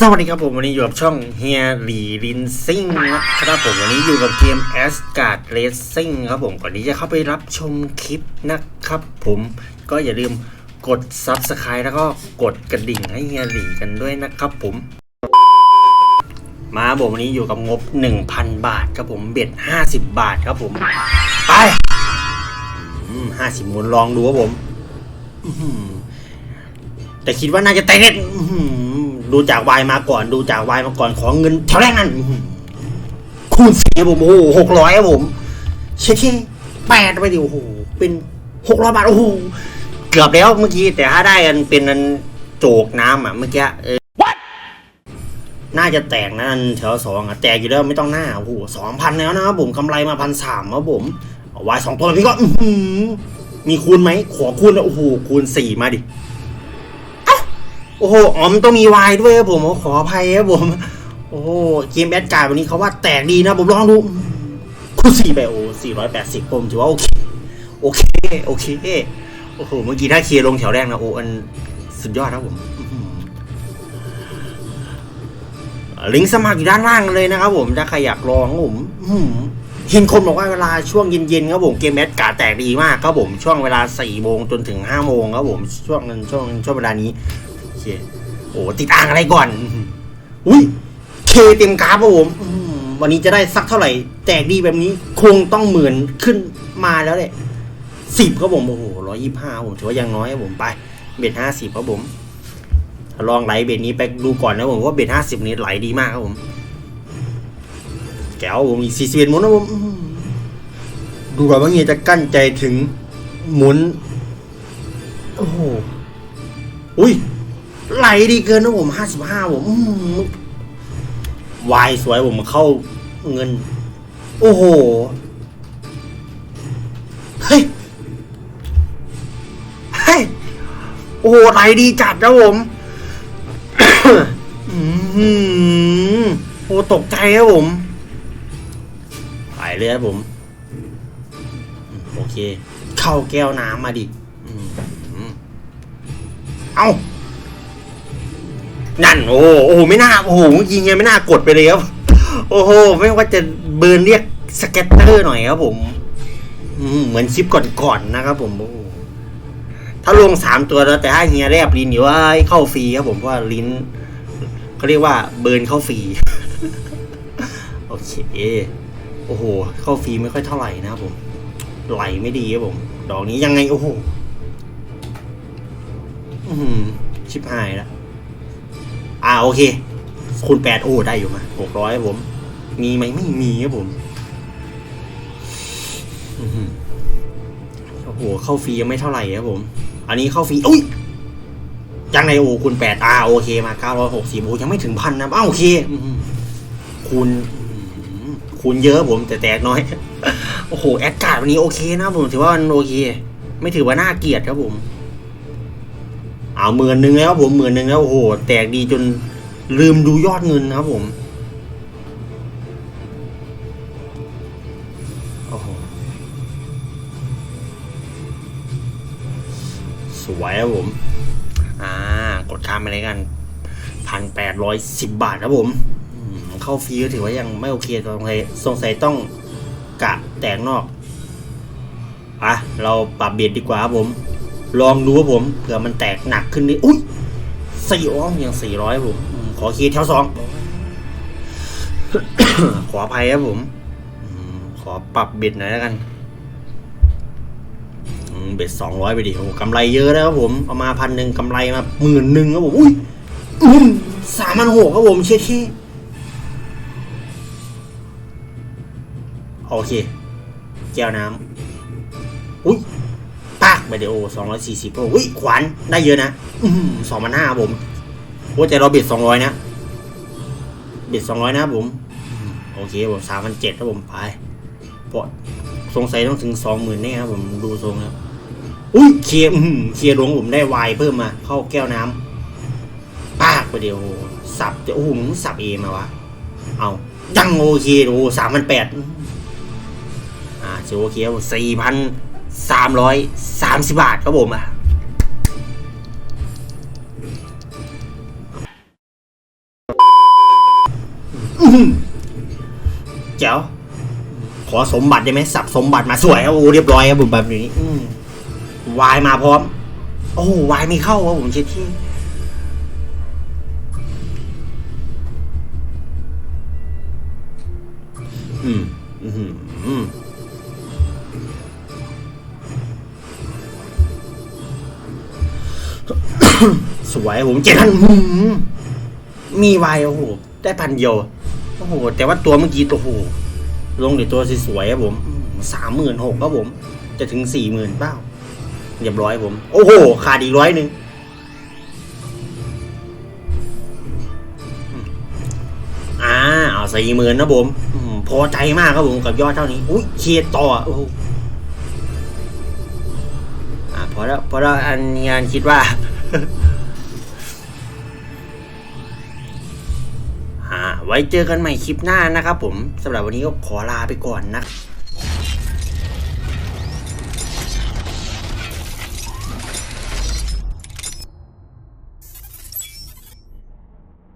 สวัสดีครับผมวันนี้อยู่กับช่องเฮียหลีลินซิ่งนะครับผมวันนี้อยู่กับเกม a s g a r d Racing ครับผมก่อนที่จะเข้าไปรับชมคลิปนะครับผมก็อย่าลืมกด Subscribe แล้วก็กดกระดิ่งให้เฮียหลีกันด้วยนะครับผม มาผมวันนี้อยู่กับงบ 1,000 บาทครับผมเบ็ด50 บาทครับผม ไปห้าสิบมูลลองดูครับผมแต่คิดว่าน่าจะเตะอื้อหือ ดูจากวายมาก่อน ดูจากวายมาก่อนของเงินแถวแรกนั่นอื้อหือคูณสี่ครับผมโอ้โหหกร้อยครับผมเช็คแปดไปดิโอ้โหเป็นหกร้อยบาทโอ้โหเกือบแล้วเมื่อกี้แต่ถ้าได้กันเป็นอันโจกน้ำอะเมื่อกี้เออน่าจะแตกนะอันแถวสองอะแตกอยู่แล้วไม่ต้องหน้าโอ้โหสองพันแล้วนะครับผมกำไรมาพันสามครับผมเอาวายสองตัวพี่ก็อื้อหือมีคูณไหมขอคูณแล้วโอ้โหคูณสี่มาดิ โอ้โหอ๋อมนต้องมีวายด้วยครับผมขออภัยครับผม โอ้โหเกมแบดการ์ดวันนี้เขาว่าแตกดีนะผมลองดูคูณสี่ไปโอ้สี่ร้อยแปดสิบผมถือว่าโอเค โอเค โอเค โอ้โห เมื่อกี้ถ้าเคลียร์ลงแถวแรกนะโอ้อันสุดยอดครับผม ลิงก์สมัครอยู่ด้านล่างเลยนะครับผม ถ้าใครอยากลองครับผมหือเห็นคนบอกว่าเวลาช่วงเย็นๆครับผมเกมแมสกาแตกดีมากครับผมช่วงเวลาสี่โมงจนถึงห้าโมงครับผมช่วงนั้นช่วงช่วงเวลานี้ เคโอ้ติดอ่างอะไรก่อน อุ้ยเคเต็มกราฟครับผมวันนี้จะได้สักเท่าไหร่ แตกดีแบบนี้คงต้องหมื่นขึ้นมาแล้วแหละสิบครับผมโอ้โหร้อยยี่ห้าผมถือว่ายังน้อยครับผมไป เบ็ดห้าสิบครับผมลองไหลเบ็ดนี้ไปดูก่อนนะผมว่าเบ็ดห้าสิบนี้ไหลดีมากครับผมแก้วผมอีกสี่สิบเอ็ดหมุนนะผมดูก่อนว่าเงี้ยจะกั้นใจถึงหมุน โอ้โหอุ้ย ไหลดีเกินนะผมห้าสิบห้าผมวายสวยผมเข้าเงิน โอ้โห เฮ้ย เฮ้ย โอ้โหไหลดีจัดนะผมอืมโอ้ตกใจครับผมไปเลยครับผม โอเค เข้าแก้วน้ำมาดิอืมอืมเอา นั่นโอ้โหโอ้ไม่น่าโอ้โหยิงไงไม่น่ากดไปเลยครับโอ้โหไม่ว่าจะเบิร์นเรียกสเก็ตเตอร์หน่อยครับผมเหมือนคลิปก่อนๆนะครับผมโอ้โหถ้าลงสามตัวแล้วแต่ถ้าเฮียแรบลินอยู่ว่าเข้าฟรีครับผมเพราะว่าลิ้นเขาเรียกว่าเบิร์นเข้าฟรีโอเคโอ้โห เข้าฟรีไม่ค่อยเท่าไหร่นะครับผม ไหลไม่ดีครับผม ดอกนี้ยังไง โอ้โหชิบหายแล้ว อ่าโอเค คูณแปดโอ้ได้อยู่มาหกร้อยผม มีไหมไม่มีครับผมหือโอ้โหเข้าฟรียังไม่เท่าไหร่ครับผม อันนี้เข้าฟรีอุ้ยยังไงโอ้คูณแปดอ่าโอเคมาเก้าร้อยหกสิบโอ้ยังไม่ถึงพันนะอ้าโอเคคูณคูณเยอะผมแต่แตกน้อย โอ้โหแอดการ์ดวันนี้โอเคนะผมถือว่ามันโอเค ไม่ถือว่าน่าเกลียดครับผม เอาหมื่นหนึ่งแล้วผมหมื่นหนึ่งแล้วโอ้โหแตกดีจนลืมดูยอดเงินนะครับผมโอ้โหสวยครับผม อ่ากดข้ามไปเลยกันพันแปดร้อยสิบบาทครับผมอืมเข้าฟรีก็ถือว่ายังไม่โอเคสงสัยสงสัยต้องกะแตกนอกอะเราปรับเบียดดีกว่าครับผม ลองดูครับผมเผื่อมันแตกหนักขึ้นนิดอุ้ยสี่อ้อมยังสี่ร้อยผมอืมขอเคสแถวสอง ขออภัยครับผม ขอปรับเบ็ดหน่อยแล้วกัน เบ็ดสองร้อยไปดิโอ้กำไรเยอะแล้วครับผม เอามาพันหนึ่งกำไรมาหมื่นหนึ่งครับผม อุ้ยอุ้มสามพันหกครับผมเช็ดที่โอเค แก้วน้ำอุ้ย ปากไปเดียวสองร้อยสี่สิบโอ้ยขวานได้เยอะนะสองพันห้าผมว่าแต่เราเบ็ดสองร้อยนะ เบ็ดสองร้อยนะผม โอเคผมสามพันเจ็ดครับผมไปเพราะสงสัยต้องถึงสองหมื่นแน่ครับผมดูทรงแล้วอุ้ยเคลียร์อื้อหือเคลียร์ลงผมได้วายเพิ่มมา เข้าแก้วน้ำปากไปเดียวสับเดี๋ยวโอ้โหมึงสับเอมาวะ เอายังโอเคโอ้สามพันแปดอ่าถือโอเคสี่พัน สามร้อยสามสิบาทครับผมอะเจ้าขอสมบัติได้ไหมสับสมบัติมาสวยครับโอ้เรียบร้อยครับผมแบบนี้วายมาพร้อม โอ้วายไม่เข้าครับผมเช็ดที่อืม สวยผมเจ็ดพันมีวายโอ้โหได้พันเดียวโอ้โหแต่ว่าตัวเมื่อกี้ตัวโหลงเดี๋ยวตัวสวยๆครับผมสามหมื่นหกครับผม จะถึงสี่หมื่นเปล่าเรียบร้อยผม โอ้โหขาดอีกร้อยหนึ่งอ่าเอาสี่หมื่นนะผมพอใจมากครับผมกับยอดเท่านี้ อุ้ยเคลียร์ต่อโอ้โหอ่าพอแล้วพอแล้วอันงานคิดว่า ไว้เจอกันใหม่คลิปหน้านะครับผมสำหรับวันนี้ก็ขอลาไปก่อนนะ